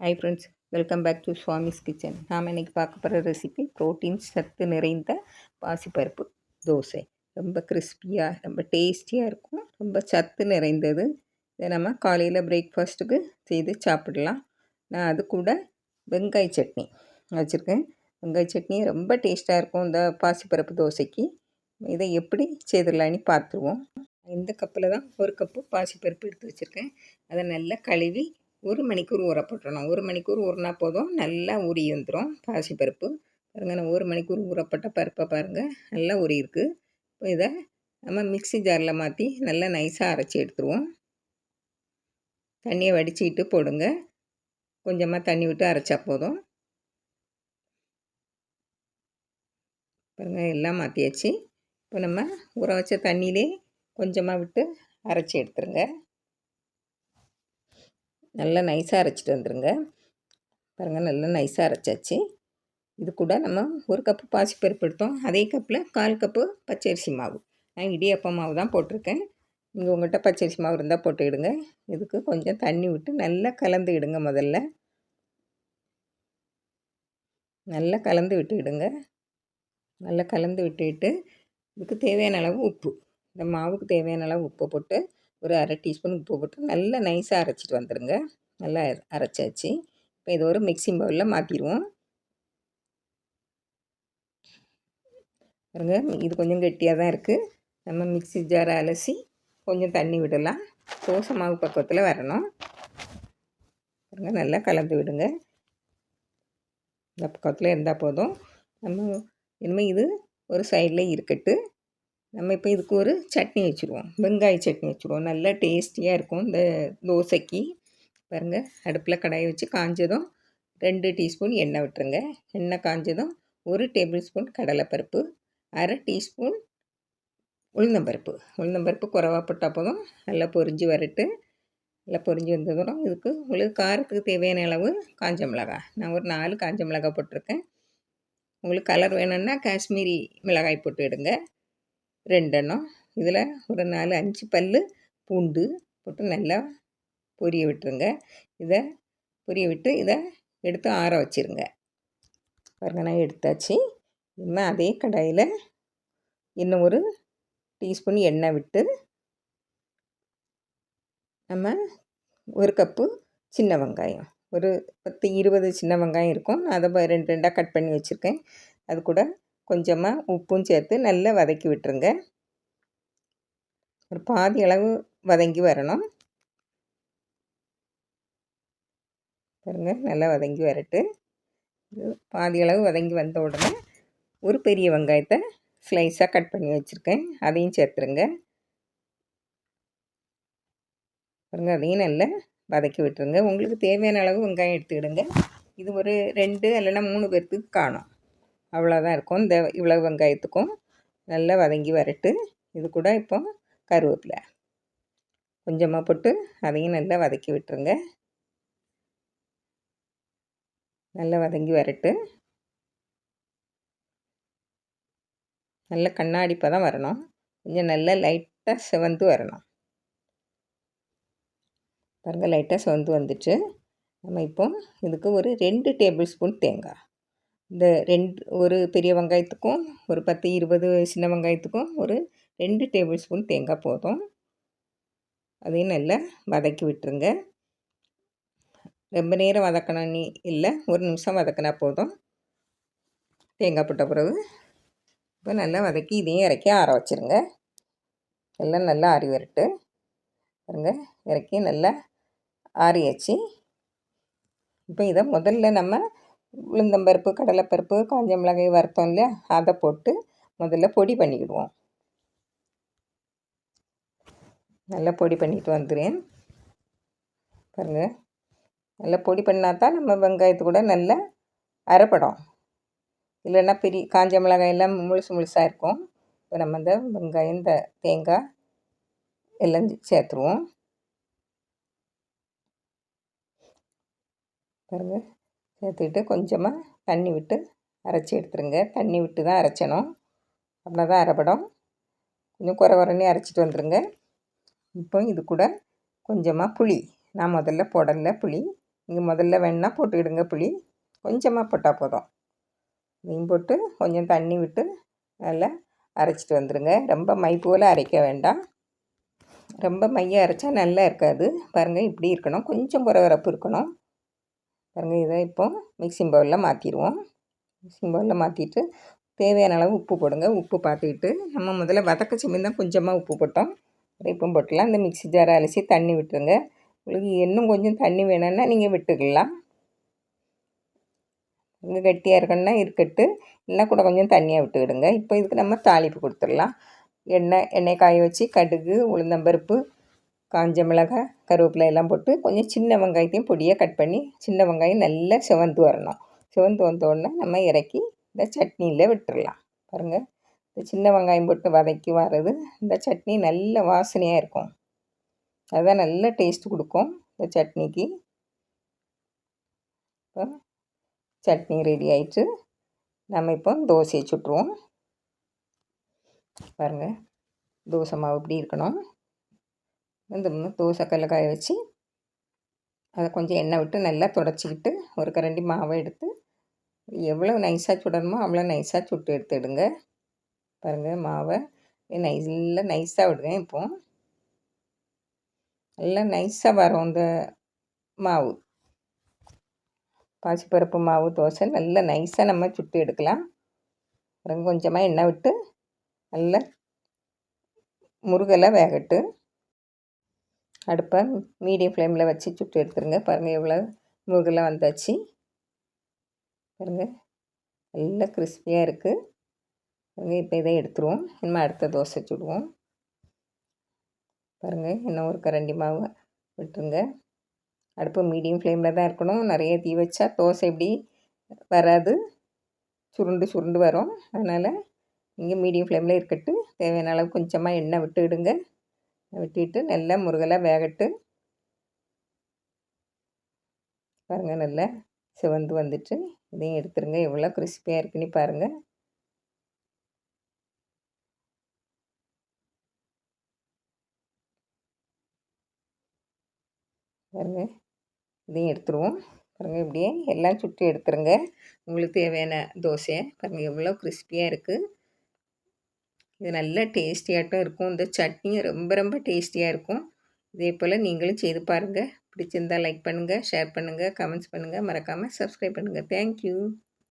Hi friends welcome back to Swami's kitchen நாம் இன்றைக்கி பார்க்க போகிற ரெசிபி ப்ரோட்டீன் சத்து நிறைந்த பாசிப்பருப்பு தோசை. ரொம்ப கிறிஸ்பியாக ரொம்ப டேஸ்டியாக இருக்கும். ரொம்ப சத்து நிறைந்தது. இதை நம்ம காலையில் பிரேக்ஃபாஸ்ட்டுக்கு செய்து சாப்பிடலாம். நான் அது கூட வெங்காய சட்னி வச்சுருக்கேன். வெங்காய சட்னி ரொம்ப டேஸ்ட்டாக இருக்கும் இந்த பாசிப்பருப்பு தோசைக்கு. இதை எப்படி செய்திடலான்னு பார்த்துருவோம். இந்த கப்பில் தான் ஒரு கப்பு பாசிப்பருப்பு எடுத்து வச்சுருக்கேன். அதை நல்லா கழுவி ஒரு மணிக்கூர் ஊற போட்டுடணும் ஒரு மணிக்கூர் ஊறினா போதும். நல்லா உரி வந்துடும் பாசிப்பருப்பு பாருங்கள் நான் ஒரு மணிக்கூர் ஊறப்பட்ட பருப்பை பாருங்கள் நல்லா உரி இருக்குது இப்போ இதை நம்ம மிக்சி ஜாரில் மாற்றி நல்லா நைஸாக அரைச்சி எடுத்துருவோம். தண்ணியை வடிச்சிக்கிட்டு போடுங்க. கொஞ்சமாக தண்ணி விட்டு அரைச்சா போதும். பாருங்கள் எல்லாம் மாற்றியாச்சு இப்போ நம்ம ஊற வச்ச தண்ணியிலே கொஞ்சமாக விட்டு அரைச்சி எடுத்துருங்க. நல்லா நைஸாக அரைச்சிட்டு வந்துடுங்க பாருங்கள் நல்லா நைஸாக அரைச்சாச்சு. இது கூட நம்ம ஒரு கப்பு பாசிப்பருப்பு எடுத்தோம். அதே கப்பில் கால் கப்பு பச்சரிசி மாவு. நான் இடியப்ப மாவு தான் போட்டிருக்கேன். நீங்கள் உங்கள்கிட்ட பச்சரிசி மாவு இருந்தால் போட்டுக்கிடுங்க இதுக்கு கொஞ்சம் தண்ணி விட்டு நல்லா கலந்து இடுங்க முதல்ல. நல்லா கலந்து விட்டுக்கிடுங்க நல்லா கலந்து விட்டுக்கிட்டு இதுக்கு தேவையான அளவு உப்பு. இந்த மாவுக்கு தேவையான அளவு உப்பு போட்டு ஒரு அரை டீஸ்பூன் உப்பு போட்டு நல்லா நைஸாக அரைச்சிட்டு வந்துடுங்க நல்லா அரைச்சாச்சு. இப்போ இது ஒரு மிக்சி பவுலில் மாற்றிடுவோம் பாருங்க இது கொஞ்சம் கெட்டியாக தான் இருக்குது நம்ம மிக்சி ஜாரை அலசி கொஞ்சம் தண்ணி விடலாம். தோசை மாவு பக்கத்தில் வரணும். பாருங்க நல்லா கலந்து விடுங்க. இந்த பக்கத்தில் இருந்தால் போதும். நம்ம இனிமேல் இது ஒரு சைடில் இருக்கட்டு. நம்ம இப்போ இதுக்கு ஒரு சட்னி வச்சுருவோம். வெங்காய சட்னி வச்சுருவோம். நல்லா டேஸ்டியாக இருக்கும் இந்த தோசைக்கு. பாருங்கள் அடுப்பில் கடாயை வச்சு காஞ்சதும் ரெண்டு டீஸ்பூன் எண்ணெய் விட்டுருங்க. எண்ணெய் காஞ்சதும் ஒரு டேபிள் ஸ்பூன் கடலைப்பருப்பு அரை டீஸ்பூன் உளுந்தம்பருப்பு. உளுந்தம்பருப்பு குறவாக போட்டால் போதும். நல்லா பொரிஞ்சு வரட்டு. நல்லா பொரிஞ்சு வந்ததும் இதுக்கு உங்களுக்கு காரத்துக்கு தேவையான அளவு காஞ்ச மிளகாய். நான் ஒரு நாலு காஞ்ச மிளகாய் போட்டிருக்கேன். உங்களுக்கு கலர் வேணும்னா காஷ்மீரி மிளகாய் போட்டு விடுங்க ரெண்டெண்ணம். இதில் ஒரு நாலு அஞ்சு பல் பூண்டு போட்டு நல்லா பொரிய விட்டுருங்க. இதை பொரிய விட்டு இதை எடுத்து ஆற வச்சுருங்க. பாருங்க நான் எடுத்தாச்சு. இன்னும் அதே கடாயில் இன்னும் ஒரு டீஸ்பூன் எண்ணெய் விட்டு நம்ம ஒரு கப்பு சின்ன வெங்காயம். ஒரு பத்து இருபது சின்ன வெங்காயம் இருக்கும். நான் அதை ரெண்டு ரெண்டாக கட் பண்ணி வச்சுருக்கேன். அது கூட கொஞ்சமாக உப்பும் சேர்த்து நல்லா வதக்கி விட்டுருங்க. ஒரு பாதி அளவு வதங்கி வரணும். பாருங்கள் நல்லா வதங்கி வரட்டு. பாதி அளவு வதங்கி வந்த உடனே ஒரு பெரிய வெங்காயத்தை ஸ்லைஸாக கட் பண்ணி வச்சுருக்கேன். அதையும் சேர்த்துருங்க. பாருங்கள் அதையும் நல்லா வதக்கி விட்டுருங்க. உங்களுக்கு தேவையான அளவு வெங்காயம் எடுத்துக்கிடுங்க. இது ஒரு ரெண்டு இல்லைன்னா மூணு பேர்த்துக்கு காணும். அவ்வளோதான் இருக்கும். இந்த இவ்வளோ வெங்காயத்துக்கும் நல்லா வதங்கி வரட்டு. இது கூட இப்போ கருவேப்பிலை. கொஞ்சமாக போட்டு அதையும் நல்லா வதக்கி விட்டுருங்க. நல்லா வதங்கி வரட்டு. நல்ல கண்ணாடி தான் வரணும். கொஞ்சம் நல்லா லைட்டாக செவந்து வரணும். பாருங்கள் லைட்டாக செவந்து வந்துச்சு. நம்ம இப்போ இதுக்கு ஒரு ரெண்டு டேபிள் ஸ்பூன் தேங்காய். இந்த ரெண்டு ஒரு பெரிய வெங்காயத்துக்கும் ஒரு பத்து இருபது சின்ன வெங்காயத்துக்கும் ஒரு ரெண்டு டேபிள் ஸ்பூன் தேங்காய் போதும். அதையும் நல்லா வதக்கி விட்டுருங்க. ரொம்ப நேரம் வதக்கணும்னு இல்லை ஒரு நிமிஷம் வதக்கினா போதும். தேங்காய் போட்ட பிறகு இப்போ நல்லா வதக்கி இதையும் இறக்கி ஆற வச்சுருங்க. எல்லாம் நல்லா ஆறி வரட்டு. பாருங்க இறக்கி நல்லா ஆறியாச்சு. இப்போ இதை முதல்ல நம்ம உளுந்தம்பருப்பு கடலைப்பருப்பு காஞ்ச மிளகாய் வறுத்தோம் இல்லையா? அதை போட்டு முதல்ல பொடி பண்ணிக்கிடுவோம். நல்லா பொடி பண்ணிட்டு வந்துடுறேன். பாருங்கள் நல்லா பொடி பண்ணால் தான் நம்ம வெங்காயத்து கூட நல்லா அரைப்படும். இல்லைன்னா பெரிய காஞ்ச மிளகாய் எல்லாம் முழுசு முழுசாக இருக்கும். இப்போ நம்ம இந்த வெங்காயம் இந்த தேங்காய் எல்லாம் சேர்த்துருவோம். பாருங்கள் சேர்த்துக்கிட்டு கொஞ்சமாக தண்ணி விட்டு அரைச்சி எடுத்துருங்க. தண்ணி விட்டு தான் அரைச்சணும். அப்படின்னா தான் அரைப்படும். கொஞ்சம் குறை குறைனே அரைச்சிட்டு வந்துடுங்க இப்போ இது கூட கொஞ்சமாக புளி. நான் முதல்ல போடல புளி. நீங்கள் முதல்ல வேணால் போட்டுக்கிடுங்க புளி. கொஞ்சமாக போட்டால் போதும். இதையும் போட்டு கொஞ்சம் தண்ணி விட்டு நல்லா அரைச்சிட்டு வந்துடுங்க ரொம்ப மை போல் அரைக்க வேண்டாம். ரொம்ப மைய அரைச்சா நல்லா இருக்காது. பாருங்கள் இப்படி இருக்கணும். கொஞ்சம் குறவரப்பு இருக்கணும். பாருங்கள் இதை இப்போ மிக்சிங் பவுலில் மாற்றிடுவோம் மிக்சிங் பவுலில் மாற்றிட்டு தேவையான அளவு உப்பு போடுங்க. உப்பு பார்த்துக்கிட்டு நம்ம முதல்ல வதக்க சிம்மி தான் கொஞ்சமாக உப்பு போட்டோம். இப்போ போட்டுலாம் இந்த மிக்சி ஜாரை அலசி தண்ணி விட்டுருங்க. உங்களுக்கு இன்னும் கொஞ்சம் தண்ணி வேணும்னா நீங்கள் விட்டுக்கலாம். இங்கே கட்டியாக இருக்கணும்னா இருக்கட்டு. இல்லைனா கூட கொஞ்சம் தண்ணியாக விட்டுக்கிடுங்க. இப்போ இதுக்கு நம்ம தாளிப்பு கொடுத்துடலாம். எண்ணெய் எண்ணெய் காய வச்சு கடுகு உளுந்தம்பருப்பு காஞ்ச மிளகாய் கருவேப்பிலை எல்லாம் போட்டு கொஞ்சம் சின்ன வெங்காயத்தையும் பொடியாக கட் பண்ணி சின்ன வெங்காயம் நல்லா செவந்து வரணும். செவந்து வந்தோடனே நம்ம இறக்கி இந்த சட்னியில் விட்டுடலாம் பாருங்கள் இந்த சின்ன வெங்காயம் போட்டு வதக்கி வர்றது இந்த சட்னி நல்ல வாசனையாக இருக்கும். அதுதான் நல்ல டேஸ்ட் கொடுக்கும் இந்த சட்னிக்கு. இப்போ சட்னி ரெடி ஆயிட்டு நம்ம இப்போ தோசையை சுட்டுருவோம். பாருங்கள் தோசை மாவு இப்படி இருக்கணும். இந்த தோசை காய வச்சு அதை கொஞ்சம் எண்ணெய் விட்டு நல்லா தொடச்சிக்கிட்டு ஒரு கரண்டி மாவை எடுத்து எவ்வளோ நைஸாக சுடணுமோ அவ்வளோ நைஸாக சுட்டு எடுத்துடுங்க பாருங்கள் மாவை நைஸ் நல்லா நைஸாக விடுங்க இப்போ. நல்லா நைஸாக வரும் இந்த மாவு. பாசிப்பருப்பு மாவு தோசை நல்லா நைஸாக நம்ம சுட்டு எடுக்கலாம். அப்புறம் கொஞ்சமாக எண்ணெய் விட்டு நல்லா முருகலை வேகட்டு. அடுப்பை மீடியம் ஃப்ளேமில் வச்சு சுட்டு எடுத்துருங்க. பாருங்கள் எவ்வளோ முருகெல்லாம் வந்தாச்சு. பாருங்கள் நல்லா கிறிஸ்பியாக இருக்குது பாருங்கள் இப்போ இதை எடுத்துருவோம். இனிமேல் அடுத்த தோசை சுடுவோம். பாருங்கள் இன்னும் ஒரு கரண்டி மாவு விட்டுருங்க. அடுப்பு மீடியம் ஃப்ளேமில் தான் இருக்கணும். நிறைய தீ வச்சா தோசை எப்படி வராது. சுருண்டு சுருண்டு வரும். அதனால் நீங்கள் மீடியம் ஃப்ளேமில் இருக்கட்டு தேவையான அளவு கொஞ்சமாக எண்ணெய் விட்டுவிடுங்க வெட்டிட்டு நல்லா முருகலாக வேகட்டு. பாருங்கள் நல்லா சிவந்து வந்துட்டு. இதையும் எடுத்துருங்க. எவ்வளோ கிறிஸ்பியாக இருக்குன்னு பாருங்கள் பாருங்கள் இதையும் எடுத்துருவோம். பாருங்கள் இப்படியே எல்லாம் சுற்றி எடுத்துருங்க. உங்களுக்கு தேவையான தோசையை பாருங்கள் எவ்வளோ கிறிஸ்பியாக இருக்குது இது நல்ல டேஸ்டியாகட்டும் இருக்கும். இந்த சட்னியும் ரொம்ப ரொம்ப டேஸ்டியாக இருக்கும். இதே போல் நீங்களும் செய்து பாருங்கள் பிடிச்சிருந்தால் லைக் பண்ணுங்கள் ஷேர் பண்ணுங்கள் கமெண்ட்ஸ் பண்ணுங்கள் மறக்காமல் சப்ஸ்கிரைப் பண்ணுங்கள் தேங்க்யூ.